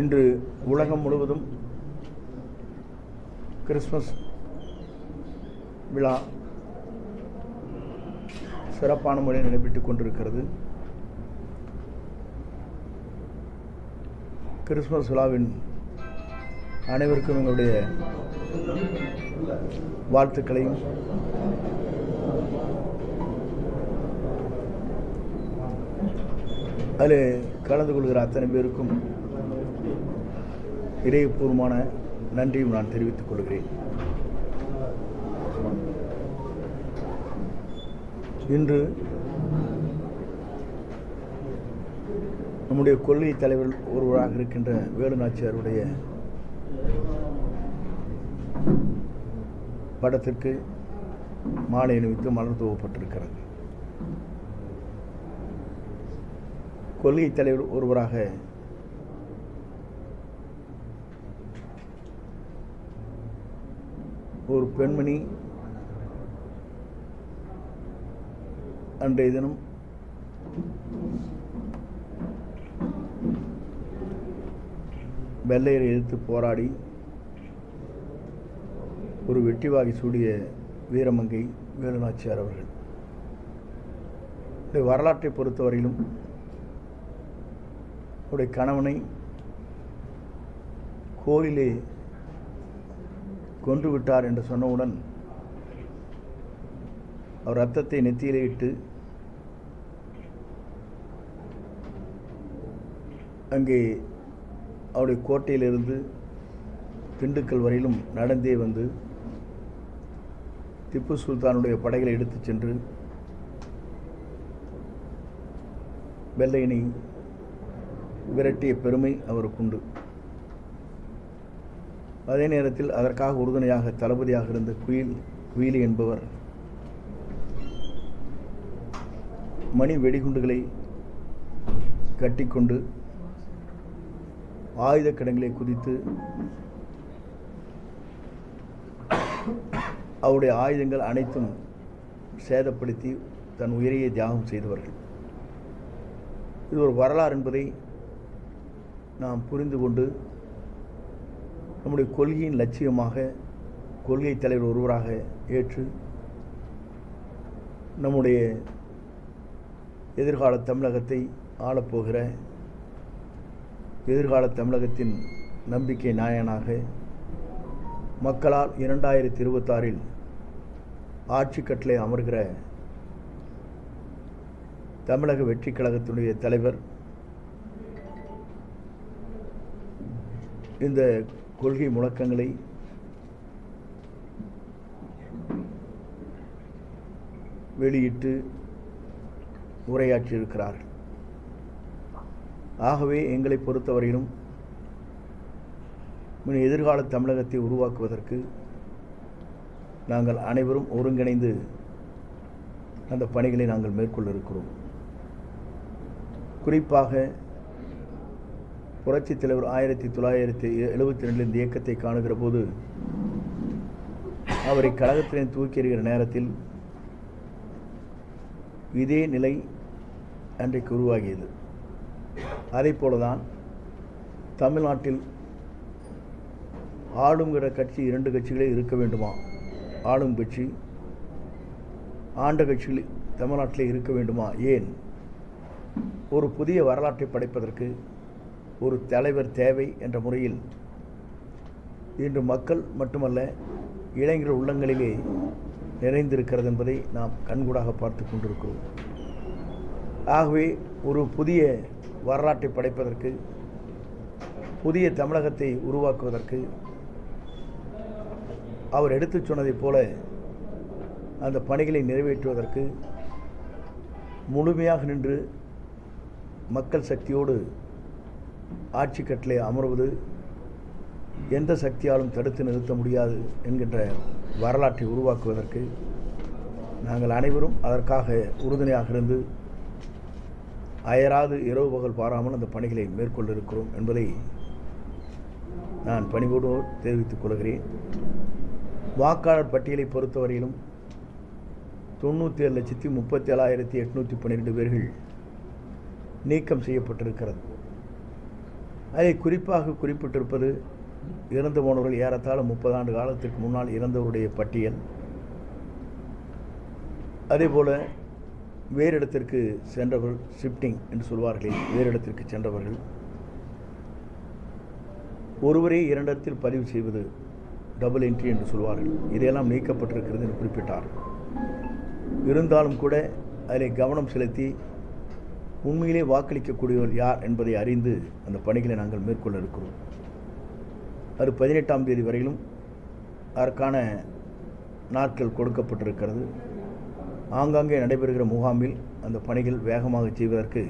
இன்று உலகம் முழுவதும் கிறிஸ்மஸ் விழா சிறப்பான முறையில் நடைபெற்றுக் கொண்டிருக்கிறது. கிறிஸ்மஸ் விழாவின் அனைவருக்கும் எங்களுடைய வாழ்த்துக்களையும். அதில் கலந்து கொள்கிற அத்தனை பேருக்கும் இதயபூர்வமான நன்றியும் நான் தெரிவித்துக் கொள்கிறேன். இன்று நம்முடைய கொள்கை தலைவர் ஒருவராக இருக்கின்ற வேலுநாச்சியாருடைய படத்திற்கு மாலை அணிவித்து மலர் துவப்பட்டிருக்கிறது. கொள்கை தலைவர் ஒருவராக ஒரு பெண்மணி அன்றைய தினம் வெள்ளையரை எதிர்த்து போராடி ஒரு வெட்டிவாகி சூடிய வீரமங்கை வேலுநாச்சியார் அவர்கள். இந்த வரலாற்றை பொறுத்தவரையிலும் அவருடைய கணவனை கோயிலே கொன்று விட்டார் என்று சொன்னவுடன் அவர் ரத்தத்தை நெத்தியிலே இட்டு அங்கே அவருடைய கோட்டையிலிருந்து திண்டுக்கல் வரையிலும் நடந்தே வந்து திப்பு சுல்தானுடைய படைகளை எடுத்துச் சென்று வெள்ளையினை விரட்டிய பெருமை அவருக்குண்டு அதே நேரத்தில் அதற்காக உறுதுணையாக தளபதியாக இருந்த குயில் குயிலி என்பவர் மணி வெடிகுண்டுகளை கட்டிக்கொண்டு ஆயுத கிடங்களை குதித்து அவருடைய ஆயுதங்கள் அனைத்தும் சேதப்படுத்தி தன் உயிரையே தியாகம் செய்தவர்கள். இது ஒரு வரலாறு என்பதை நாம் புரிந்து கொண்டு நம்முடைய கொள்கையின் லட்சியமாக கொள்கை தலைவர் ஒருவராக ஏற்று நம்முடைய எதிர்கால தமிழகத்தை ஆளப்போகிற எதிர்கால தமிழகத்தின் நம்பிக்கை நாயனாக மக்களால் இரண்டாயிரத்தி இருபத்தாறில் ஆட்சி கட்டளை அமர்கிற தமிழக வெற்றி கழகத்தினுடைய தலைவர் இந்த கொள்கை முழக்கங்களை வெளியிட்டு உரையாற்றியிருக்கிறார்கள். ஆகவே எங்களை பொறுத்தவரையிலும் எதிர்கால தமிழகத்தை உருவாக்குவதற்கு நாங்கள் அனைவரும் ஒருங்கிணைந்து அந்த பணிகளை நாங்கள் மேற்கொள்ள இருக்கிறோம். குறிப்பாக புரட்சித் தலைவர் ஆயிரத்தி தொள்ளாயிரத்தி எழுபத்தி ரெண்டில் இந்த இயக்கத்தை காணுகிற போது அவரை கழகத்திலே தூக்கி எறிகிற நேரத்தில் இதே நிலை அன்றைக்கு உருவாகியது. அதே போலதான் தமிழ்நாட்டில் ஆளுங்கிற கட்சி இரண்டு கட்சிகளே இருக்க வேண்டுமா? ஆளும் கட்சி ஆண்ட கட்சிகள் தமிழ்நாட்டிலே இருக்க வேண்டுமா? ஏன்? ஒரு புதிய வரலாற்றை படைப்பதற்கு ஒரு தலைவர் தேவை என்ற முறையில் இன்று மக்கள் மட்டுமல்ல இளைஞர் உள்ளங்களிலே நிறைந்திருக்கிறது என்பதை நாம் கண்கூடாக பார்த்து கொண்டிருக்கிறோம். ஆகவே ஒரு புதிய வரலாற்றை படைப்பதற்கு புதிய தமிழகத்தை உருவாக்குவதற்கு அவர் எடுத்துச் சொன்னதைப் போல அந்த பணிகளை நிறைவேற்றுவதற்கு முழுமையாக நின்று மக்கள் சக்தியோடு ஆட்சி கட்டளை அமர்வது எந்த சக்தியாலும் தடுத்து நிறுத்த முடியாது என்கின்ற வரலாற்றை உருவாக்குவதற்கு நாங்கள் அனைவரும் அதற்காக உறுதுணையாக இருந்து அயராது இரவு பகல் பாராமல் அந்த பணிகளை மேற்கொள்ள இருக்கிறோம் என்பதை நான் பணிவோடு தெரிவித்துக் கொள்கிறேன். வாக்காளர் பட்டியலை பொறுத்தவரையிலும் தொண்ணூற்றி ஏழு லட்சத்தி முப்பத்தி ஏழாயிரத்தி எட்நூற்றி பன்னிரெண்டு பேர்கள் நீக்கம் செய்யப்பட்டிருக்கிறது. அதை குறிப்பாக குறிப்பிட்டிருப்பது இறந்து போனவர்கள் ஏறத்தாழ முப்பது ஆண்டு காலத்திற்கு முன்னால் இறந்தவருடைய பட்டியல். அதேபோல் வேறு இடத்திற்கு சென்றவர்கள் ஷிஃப்டிங் என்று சொல்வார்களே வேறு இடத்திற்கு சென்றவர்கள். ஒருவரே இரண்டிடத்தில் பதிவு செய்வது டபுள் என்ட்ரி என்று சொல்வார்கள். இதையெல்லாம் நீக்கப்பட்டிருக்கிறது என்று குறிப்பிட்டார். இருந்தாலும் கூட அதில் கவனம் செலுத்தி உண்மையிலே வாக்களிக்கக்கூடியவர் யார் என்பதை அறிந்து அந்த பணிகளை நாங்கள் மேற்கொள்ள இருக்கிறோம். அது பதினெட்டாம் தேதி வரையிலும் அதற்கான நாட்கள் கொடுக்கப்பட்டிருக்கிறது. ஆங்காங்கே நடைபெறுகிற முகாமில் அந்த பணிகள் வேகமாக செய்வதற்கு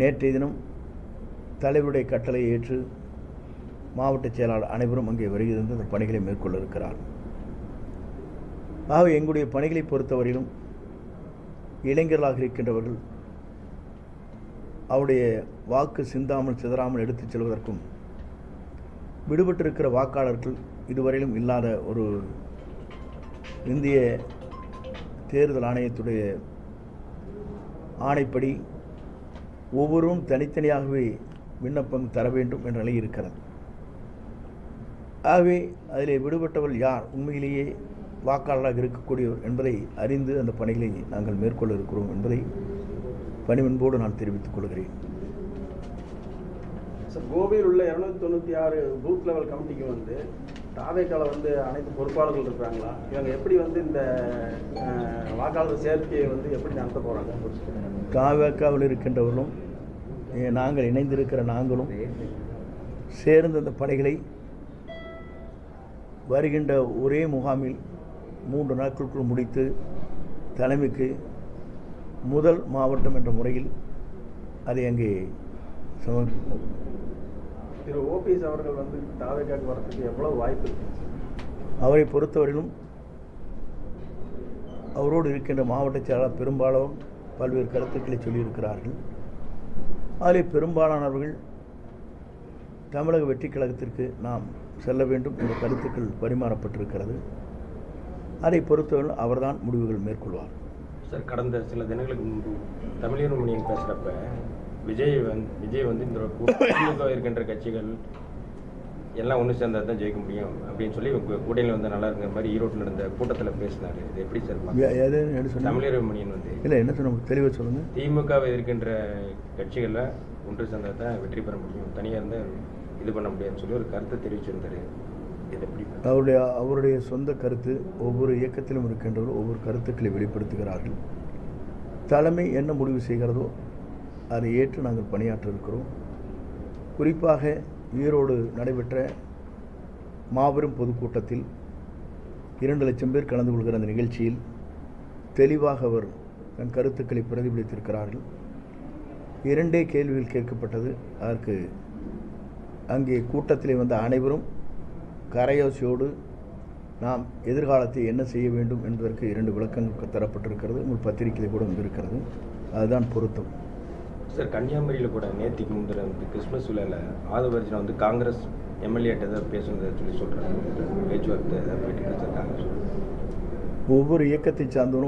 நேற்றைய தினம் தலைவருடைய கட்டளை ஏற்று மாவட்ட செயலாளர் அனைவரும் அங்கே வருகிறது அந்த பணிகளை மேற்கொள்ள இருக்கிறார். ஆகவே எங்களுடைய பணிகளை பொறுத்தவரையிலும் இளைஞர்களாக இருக்கின்றவர்கள் அவருடைய வாக்கு சிந்தாமல் சிதறாமல் எடுத்துச் செல்வதற்கும் விடுபட்டிருக்கிற வாக்காளர்கள் இதுவரையிலும் இல்லாத ஒரு இந்திய தேர்தல் ஆணையத்துடைய ஆணைப்படி ஒவ்வொருவரும் தனித்தனியாகவே விண்ணப்பம் தர வேண்டும் என்ற நிலை இருக்கிறது. ஆகவே அதிலே விடுபட்டவள் யார்? உண்மையிலேயே வாக்காளராக இருக்கக்கூடியவர் என்பதை அறிந்து அந்த பணிகளை நாங்கள் மேற்கொள்ள இருக்கிறோம் என்பதை பணிவன்போடு நான் தெரிவித்துக் கொள்கிறேன். சார் கோவையில் உள்ள இரநூத்தி தொண்ணூற்றி ஆறு பூத் லெவல் கமிட்டிக்கு வந்து தாவேக்கால வந்து அனைத்து பொறுப்பாளர்கள் இருக்கிறாங்களா? இவங்க எப்படி வந்து இந்த வாக்காளர் சேர்க்கையை வந்து எப்படி நடத்த போகிறாங்க காவேக்காவில் இருக்கின்றவர்களும் நாங்கள் இணைந்திருக்கிற நாங்களும் சேர்ந்து அந்த பணிகளை வருகின்ற ஒரே முகாமில் மூன்று நாட்களுக்குள் முடித்து தலைமைக்கு முதல் மாவட்டம் என்ற முறையில் அதை அங்கே சமர்ப்பிப்போம் திரு ஓபிஎஸ் அவர்கள் வந்து தாவேக்காக்கு வரதுக்கு எவ்வளோ வாய்ப்பு இருக்கு? அவரை பொறுத்தவரையிலும் அவரோடு இருக்கின்ற மாவட்ட செயலாளர் பெரும்பாலும் பல்வேறு கருத்துக்களை சொல்லியிருக்கிறார்கள். அதில் பெரும்பாலானவர்கள் தமிழக வெற்றி கழகத்திற்கு நாம் செல்ல வேண்டும் என்ற கருத்துக்கள் பரிமாறப்பட்டிருக்கிறது. அதை பொறுத்தவரை அவர்தான் முடிவுகள் மேற்கொள்வார். சார் கடந்த சில தினங்களுக்கு முன்பு தமிழர் மணியன் பேசுகிறப்ப விஜய் வந்து விஜய் வந்து இந்த திமுக இருக்கின்ற கட்சிகள் எல்லாம் ஒன்று சேர்ந்தா தான் ஜெயிக்க முடியும் அப்படின்னு சொல்லி கூட்டணியில் வந்து நல்லா இருக்கிற மாதிரி ஈரோட்டில் நடந்த கூட்டத்தில் பேசினாரு. இது எப்படி சார் தமிழர் மணியன் வந்து. இல்லை என்ன சொன்ன தெளிவாக சொல்லுங்கள் திமுகவை இருக்கின்ற கட்சிகளில் ஒன்று சேர்ந்தா தான் வெற்றி பெற முடியும். தனியாக இருந்தால் இது பண்ண முடியாதுன்னு சொல்லி ஒரு கருத்தை தெரிவிச்சிருந்தாரு. அவருடைய அவருடைய சொந்த கருத்து ஒவ்வொரு இயக்கத்திலும் இருக்கின்றவர்கள் ஒவ்வொரு கருத்துக்களை வெளிப்படுத்துகிறார்கள். தலைமை என்ன முடிவு செய்கிறதோ அதை ஏற்று நாங்கள் பணியாற்ற இருக்கிறோம். குறிப்பாக ஈரோடு நடைபெற்ற மாபெரும் பொதுக்கூட்டத்தில் இரண்டு லட்சம் பேர் கலந்து கொள்கிற அந்த நிகழ்ச்சியில் தெளிவாக அவர் தன் கருத்துக்களை பிரதிபலித்திருக்கிறார்கள். இரண்டே கேள்விகள் கேட்கப்பட்டது. அதற்கு அங்கே கூட்டத்திலே வந்த அனைவரும் கரையோசையோடு நாம் எதிர்காலத்தை என்ன செய்ய வேண்டும் என்பதற்கு இரண்டு விளக்கங்கள் தரப்பட்டிருக்கிறது. உங்கள் பத்திரிகையில் கூட வந்திருக்கிறது. அதுதான் பொருத்தம். சார் கன்னியாகுமரியில் கூட நேத்திக்கு முந்தின வந்து கிறிஸ்மஸ் விழாவில் ஆதவர்ஜனை வந்து காங்கிரஸ் எம்எல்ஏட்ட ஏதாவது பேசணுன்றதை சொல்லி சொல்கிறாங்க பேச்சுவார்த்தை போயிட்டு சார்? காங்கிரஸ் ஒவ்வொரு இயக்கத்தை சார்ந்தவரும்